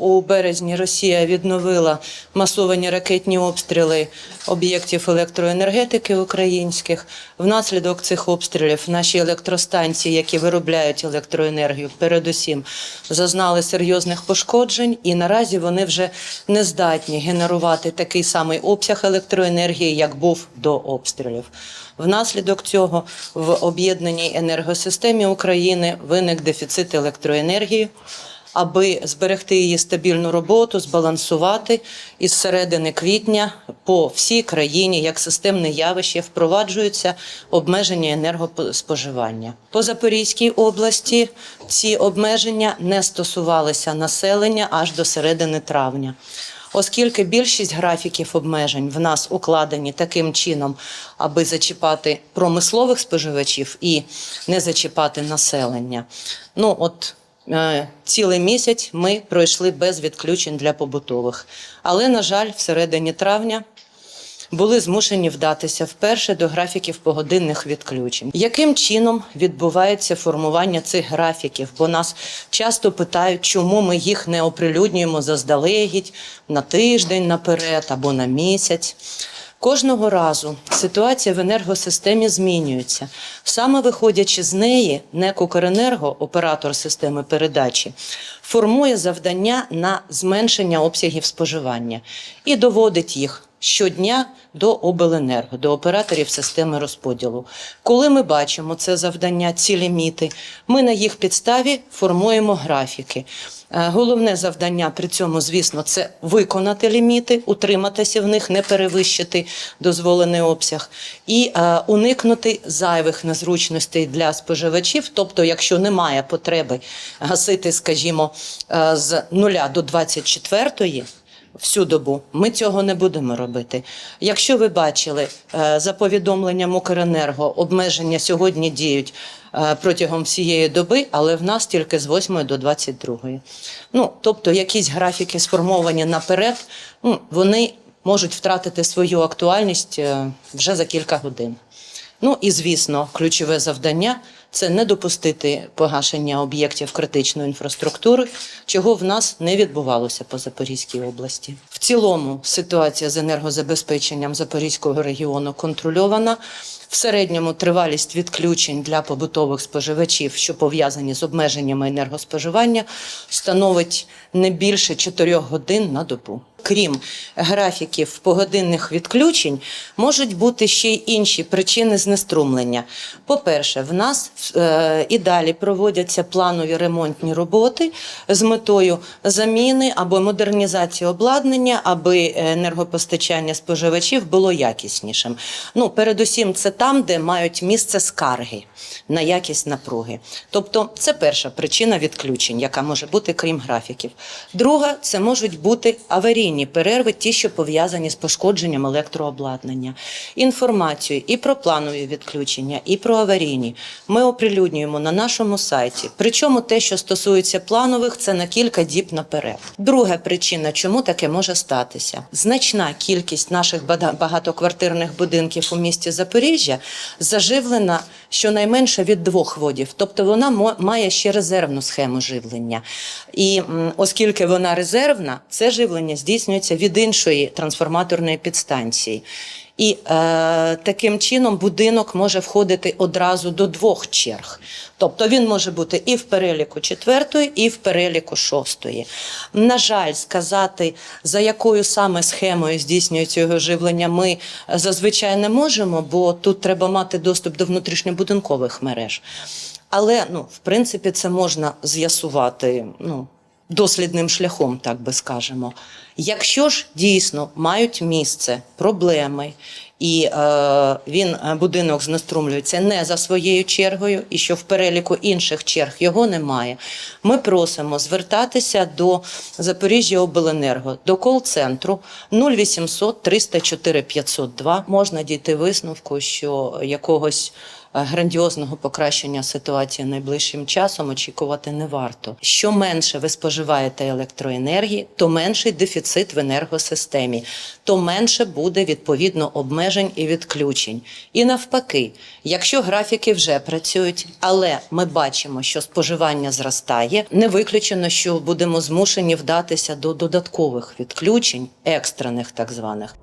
У березні Росія відновила масовані ракетні обстріли об'єктів електроенергетики українських. Внаслідок цих обстрілів наші електростанції, які виробляють електроенергію, передусім зазнали серйозних пошкоджень, і наразі вони вже не здатні генерувати такий самий обсяг електроенергії, як був до обстрілів. Внаслідок цього в об'єднаній енергосистемі України виник дефіцит електроенергії аби зберегти її стабільну роботу, збалансувати із середини квітня по всій країні як системне явище впроваджуються обмеження енергоспоживання. По Запорізькій області ці обмеження не стосувалися населення аж до середини травня. Оскільки більшість графіків обмежень в нас укладені таким чином, аби зачіпати промислових споживачів і не зачіпати населення. Ну от Цілий місяць ми пройшли без відключень для побутових. Але, на жаль, всередині травня були змушені вдатися вперше до графіків погодинних відключень. Яким чином відбувається формування цих графіків? Бо нас часто питають, чому ми їх не оприлюднюємо заздалегідь на тиждень наперед або на місяць. Кожного разу ситуація в енергосистемі змінюється. Саме виходячи з неї, НЕК «Укренерго», оператор системи передачі, формує завдання на зменшення обсягів споживання і доводить їх щодня до обленерго, до операторів системи розподілу. Коли ми бачимо це завдання, ці ліміти, ми на їх підставі формуємо графіки. Е, Головне завдання при цьому, звісно, це виконати ліміти, утриматися в них, не перевищити дозволений обсяг і е, уникнути зайвих незручностей для споживачів. Тобто, якщо немає потреби гасити, скажімо, е, з 0 до 24 всю добу. Ми цього не будемо робити. Якщо ви бачили е, за повідомленням Укренерго, обмеження сьогодні діють е, протягом всієї доби, але в нас тільки з 8 до 22. Ну, тобто якісь графіки сформовані наперед, ну, вони можуть втратити свою актуальність е, вже за кілька годин. Ну і звісно, ключове завдання це не допустити погашення об'єктів критичної інфраструктури, чого в нас не відбувалося по Запорізькій області. В цілому ситуація з енергозабезпеченням Запорізького регіону контрольована. В середньому тривалість відключень для побутових споживачів, що пов'язані з обмеженнями енергоспоживання, становить не більше 4 годин на добу. Крім графіків погодинних відключень, можуть бути ще й інші причини знеструмлення. По-перше, в нас е, і далі проводяться планові ремонтні роботи з метою заміни або модернізації обладнання, аби енергопостачання споживачів було якіснішим. Ну, передусім, це там, де мають місце скарги на якість напруги. Тобто, це перша причина відключень, яка може бути крім графіків. Друга це можуть бути аварійні перерви, ті, що пов'язані з пошкодженням електрообладнання. Інформацію і про планові відключення, і про аварійні ми оприлюднюємо на нашому сайті. Причому те, що стосується планових, це на кілька діб наперед. Друга причина, чому таке може статися, значна кількість наших багатоквартирних будинків у місті Запоріжжя заживлена щонайменше від двох водів, тобто вона має ще резервну схему живлення. І оскільки вона резервна, це живлення здійснюється від іншої трансформаторної підстанції. І е, таким чином будинок може входити одразу до двох черг. Тобто він може бути і в переліку четвертої, і в переліку шостої. На жаль, сказати, за якою саме схемою здійснюється його живлення, ми зазвичай не можемо, бо тут треба мати доступ до внутрішньобудинкових мереж. Але ну, в принципі, це можна з'ясувати. Ну, дослідним шляхом, так би скажемо. Якщо ж дійсно мають місце проблеми, і е, він е, будинок знеструмлюється не за своєю чергою, і що в переліку інших черг його немає. Ми просимо звертатися до Запоріжжя Обленерго, до кол-центру 0800 304 502. Можна дійти висновку, що якогось грандіозного покращення ситуації найближчим часом очікувати не варто. Що менше ви споживаєте електроенергії, то менший дефіцит в енергосистемі, то менше буде відповідно обмежень і відключень. І навпаки, якщо графіки вже працюють, але ми бачимо, що споживання зростає, не виключено, що будемо змушені вдатися до додаткових відключень, екстрених так званих.